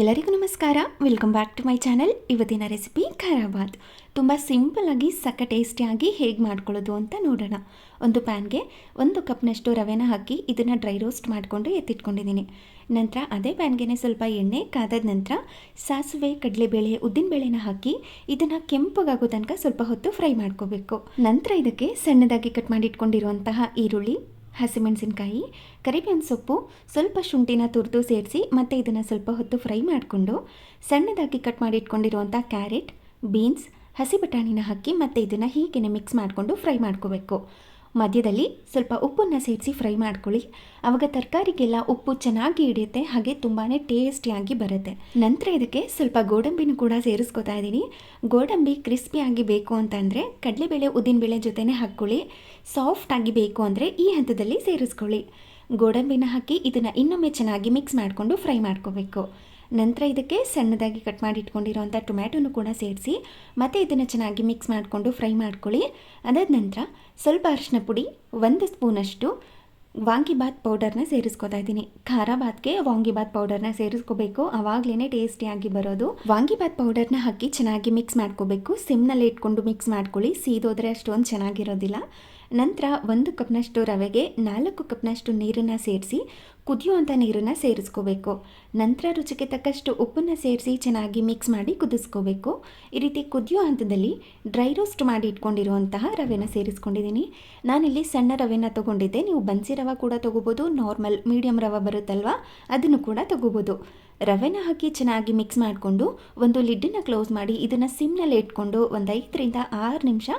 ಎಲ್ಲರಿಗೂ ನಮಸ್ಕಾರ. Welcome back to my channel ಇವತ್ತಿನ ರೆಸಿಪಿ ಖರಾಬಾತ್. ತುಂಬ ಸಿಂಪಲ್ಲಾಗಿ ಸಕ್ಕ ಟೇಸ್ಟಿಯಾಗಿ ಹೇಗೆ ಮಾಡ್ಕೊಳ್ಳೋದು ಅಂತ ನೋಡೋಣ. ಒಂದು ಪ್ಯಾನ್ಗೆ ಒಂದು ಕಪ್ನಷ್ಟು ರವೆನ ಹಾಕಿ ಇದನ್ನು ಡ್ರೈ ರೋಸ್ಟ್ ಮಾಡಿಕೊಂಡು ಎತ್ತಿಟ್ಕೊಂಡಿದ್ದೀನಿ. ನಂತರ ಅದೇ ಪ್ಯಾನ್ಗೆ ಸ್ವಲ್ಪ ಎಣ್ಣೆ ಕಾದದ ನಂತರ ಸಾಸಿವೆ, ಕಡಲೆಬೇಳೆ ಉದ್ದಿನಬೇಳೆನ ಹಾಕಿ ಇದನ್ನು ಕೆಂಪಗಾಗೋ ತನಕ ಸ್ವಲ್ಪ ಹೊತ್ತು ಫ್ರೈ ಮಾಡ್ಕೋಬೇಕು. ನಂತರ ಇದಕ್ಕೆ ಸಣ್ಣದಾಗಿ ಕಟ್ ಮಾಡಿಟ್ಕೊಂಡಿರುವಂತಹ ಈರುಳ್ಳಿ ಹಸಿಮೆಣಸಿನ್ಕಾಯಿ, ಕರಿಬೇವಿನ ಸೊಪ್ಪು, ಸ್ವಲ್ಪ ಶುಂಠಿನ ತುರಿದು ಸೇರಿಸಿ ಮತ್ತು ಇದನ್ನು ಸ್ವಲ್ಪ ಹೊತ್ತು ಫ್ರೈ ಮಾಡಿಕೊಂಡು ಸಣ್ಣದಾಗಿ ಕಟ್ ಮಾಡಿ ಇಟ್ಕೊಂಡಿರುವಂಥ ಕ್ಯಾರೆಟ್, ಬೀನ್ಸ್, ಹಸಿ ಬಟಾಣಿನ ಹಾಕಿ ಮತ್ತು ಇದನ್ನು ಹೀಗೆ ಮಿಕ್ಸ್ ಮಾಡಿಕೊಂಡು ಫ್ರೈ ಮಾಡ್ಕೋಬೇಕು. ಮಧ್ಯದಲ್ಲಿ ಸ್ವಲ್ಪ ಉಪ್ಪನ್ನು ಸೇರಿಸಿ ಫ್ರೈ ಮಾಡ್ಕೊಳ್ಳಿ. ಆವಾಗ ತರಕಾರಿಗೆಲ್ಲ ಉಪ್ಪು ಚೆನ್ನಾಗಿ ಹಿಡಿಯುತ್ತೆ, ಹಾಗೆ ತುಂಬಾ ಟೇಸ್ಟಿಯಾಗಿ ಬರುತ್ತೆ. ನಂತರ ಇದಕ್ಕೆ ಸ್ವಲ್ಪ ಗೋಡಂಬಿನೂ ಕೂಡ ಸೇರಿಸ್ಕೊತಾ ಇದ್ದೀನಿ. ಗೋಡಂಬಿ ಕ್ರಿಸ್ಪಿಯಾಗಿ ಬೇಕು ಅಂತಂದರೆ ಕಡಲೆಬೇಳೆ ಉದ್ದಿನಬೇಳೆ ಜೊತೆನೇ ಹಾಕ್ಕೊಳ್ಳಿ. ಸಾಫ್ಟಾಗಿ ಬೇಕು ಅಂದರೆ ಈ ಹಂತದಲ್ಲಿ ಸೇರಿಸ್ಕೊಳ್ಳಿ. ಗೋಡಂಬಿನ ಹಾಕಿ ಇದನ್ನು ಇನ್ನೊಮ್ಮೆ ಚೆನ್ನಾಗಿ ಮಿಕ್ಸ್ ಮಾಡಿಕೊಂಡು ಫ್ರೈ ಮಾಡ್ಕೋಬೇಕು. ನಂತರ ಇದಕ್ಕೆ ಸಣ್ಣದಾಗಿ ಕಟ್ ಮಾಡಿ ಇಟ್ಕೊಂಡಿರೋಂಥ ಟೊಮ್ಯಾಟೊನು ಕೂಡ ಸೇರಿಸಿ, ಮತ್ತು ಇದನ್ನು ಚೆನ್ನಾಗಿ ಮಿಕ್ಸ್ ಮಾಡಿಕೊಂಡು ಫ್ರೈ ಮಾಡ್ಕೊಳ್ಳಿ. ಅದಾದ ನಂತರ ಸ್ವಲ್ಪ ಅರಿಶಿನ ಪುಡಿ, ಒಂದು ಸ್ಪೂನಷ್ಟು ವಾಂಗಿಬಾತ್ ಪೌಡರ್ನ ಸೇರಿಸ್ಕೊತಾ ಇದ್ದೀನಿ. ಖಾರ ಬಾತ್ಗೆ ವಾಂಗಿಬಾತ್ ಪೌಡರ್ನ ಸೇರಿಸ್ಕೋಬೇಕು. ಅವಾಗಲೇ ಟೇಸ್ಟಿಯಾಗಿ ಬರೋದು. ವಾಂಗಿಬಾತ್ ಪೌಡರ್ನ ಹಾಕಿ ಚೆನ್ನಾಗಿ ಮಿಕ್ಸ್ ಮಾಡ್ಕೋಬೇಕು. ಸಿಮ್ನಲ್ಲಿ ಇಟ್ಕೊಂಡು ಮಿಕ್ಸ್ ಮಾಡ್ಕೊಳ್ಳಿ. ಸೀದೋದ್ರೆ ಅಷ್ಟೊಂದು ಚೆನ್ನಾಗಿರೋದಿಲ್ಲ. ನಂತರ ಒಂದು ಕಪ್ನಷ್ಟು ರವೆಗೆ ನಾಲ್ಕು ಕಪ್ನಷ್ಟು ನೀರನ್ನು ಸೇರಿಸಿ ಕುದಿಯುವಂಥ ನೀರನ್ನು ಸೇರಿಸ್ಕೋಬೇಕು. ನಂತರ ರುಚಿಗೆ ತಕ್ಕಷ್ಟು ಉಪ್ಪನ್ನು ಸೇರಿಸಿ ಚೆನ್ನಾಗಿ ಮಿಕ್ಸ್ ಮಾಡಿ ಕುದಿಸ್ಕೋಬೇಕು. ಈ ರೀತಿ ಕುದಿಯೋ ಹಂತದಲ್ಲಿ ಡ್ರೈ ರೋಸ್ಟ್ ಮಾಡಿ ಇಟ್ಕೊಂಡಿರುವಂತಹ ರವೆನ ಸೇರಿಸ್ಕೊಂಡಿದ್ದೀನಿ. ನಾನಿಲ್ಲಿ ಸಣ್ಣ ರವೆನ ತೊಗೊಂಡಿದ್ದೆ. ನೀವು ಬನ್ಸಿ ರವೆ ಕೂಡ ತೊಗೋಬೋದು ನಾರ್ಮಲ್ ಮೀಡಿಯಂ ರವೆ ಬರುತ್ತಲ್ವ, ಅದನ್ನು ಕೂಡ ತೊಗೋಬೋದು. ರವೆನ ಹಾಕಿ ಚೆನ್ನಾಗಿ ಮಿಕ್ಸ್ ಮಾಡಿಕೊಂಡು ಒಂದು ಲಿಡ್ಡನ್ನು ಕ್ಲೋಸ್ ಮಾಡಿ ಇದನ್ನು ಸಿಮ್ನಲ್ಲಿ ಇಟ್ಕೊಂಡು ಒಂದು ಐದರಿಂದ ಆರು ನಿಮಿಷ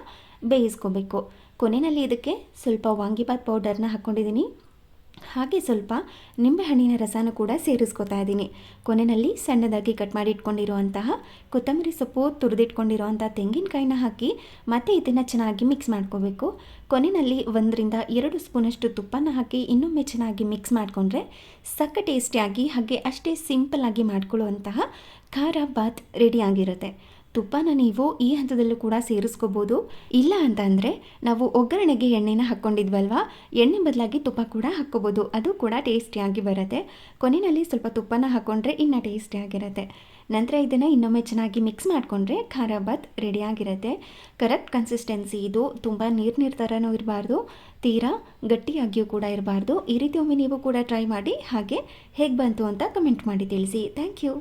ಬೇಯಿಸ್ಕೋಬೇಕು. ಕೊನೆಯಲ್ಲಿ ಇದಕ್ಕೆ ಸ್ವಲ್ಪ ವಾಂಗಿಬಾತ್ ಪೌಡರ್ನ ಹಾಕ್ಕೊಂಡಿದ್ದೀನಿ ಹಾಗೆ ಸ್ವಲ್ಪ ನಿಂಬೆಹಣ್ಣಿನ ರಸನ ಕೂಡ ಸೇರಿಸ್ಕೊತಾ ಇದ್ದೀನಿ. ಕೊನೆಯಲ್ಲಿ ಸಣ್ಣದಾಗಿ ಕಟ್ ಮಾಡಿ ಇಟ್ಕೊಂಡಿರುವಂತಹ ಕೊತ್ತಂಬರಿ ಸೊಪ್ಪು ತುರಿದಿಟ್ಕೊಂಡಿರುವಂಥ ತೆಂಗಿನಕಾಯಿನ ಹಾಕಿ ಮತ್ತೆ ಇದನ್ನು ಚೆನ್ನಾಗಿ ಮಿಕ್ಸ್ ಮಾಡ್ಕೋಬೇಕು. ಕೊನೆಯಲ್ಲಿ ಒಂದರಿಂದ ಎರಡು ಸ್ಪೂನಷ್ಟು ತುಪ್ಪನ ಹಾಕಿ ಇನ್ನೊಮ್ಮೆ ಚೆನ್ನಾಗಿ ಮಿಕ್ಸ್ ಮಾಡಿಕೊಂಡ್ರೆ ಸಕ್ಕ ಟೇಸ್ಟಿಯಾಗಿ ಹಾಗೆ ಅಷ್ಟೇ ಸಿಂಪಲ್ಲಾಗಿ ಮಾಡ್ಕೊಳ್ಳುವಂತಹ ಖಾರ ಬಾತ್ ರೆಡಿಯಾಗಿರುತ್ತೆ ತುಪ್ಪನ ನೀವು ಈ ಹಂತದಲ್ಲೂ ಕೂಡ ಸೇರಿಸ್ಕೋಬೋದು. ಇಲ್ಲ ಅಂತ ಅಂದರೆ ನಾವು ಒಗ್ಗರಣೆಗೆ ಎಣ್ಣೆನ ಹಾಕ್ಕೊಂಡಿದ್ವಲ್ವಾ ಎಣ್ಣೆ ಬದಲಾಗಿ ತುಪ್ಪ ಕೂಡ ಹಾಕ್ಕೋಬೋದು. ಅದು ಕೂಡ ಟೇಸ್ಟಿಯಾಗಿ ಬರುತ್ತೆ. ಕೊನೆಯಲ್ಲಿ ಸ್ವಲ್ಪ ತುಪ್ಪನ ಹಾಕ್ಕೊಂಡ್ರೆ ಇನ್ನೂ ಟೇಸ್ಟಿಯಾಗಿರುತ್ತೆ ನಂತರ ಇದನ್ನು ಇನ್ನೊಮ್ಮೆ ಚೆನ್ನಾಗಿ ಮಿಕ್ಸ್ ಮಾಡಿಕೊಂಡ್ರೆ ಖಾರ ಬಾತ್ ರೆಡಿಯಾಗಿರುತ್ತೆ ಕರೆಕ್ಟ್ ಕನ್ಸಿಸ್ಟೆನ್ಸಿ ಇದು. ತುಂಬ ನೀರು ನೀರು ಥರನೂ ಇರಬಾರ್ದು. ತೀರಾ ಗಟ್ಟಿಯಾಗಿಯೂ ಕೂಡ ಇರಬಾರ್ದು. ಈ ರೀತಿ ಒಮ್ಮೆ ನೀವು ಕೂಡ ಟ್ರೈ ಮಾಡಿ ಹಾಗೆ ಹೇಗೆ ಬಂತು ಅಂತ ಕಮೆಂಟ್ ಮಾಡಿ ತಿಳಿಸಿ. Thank you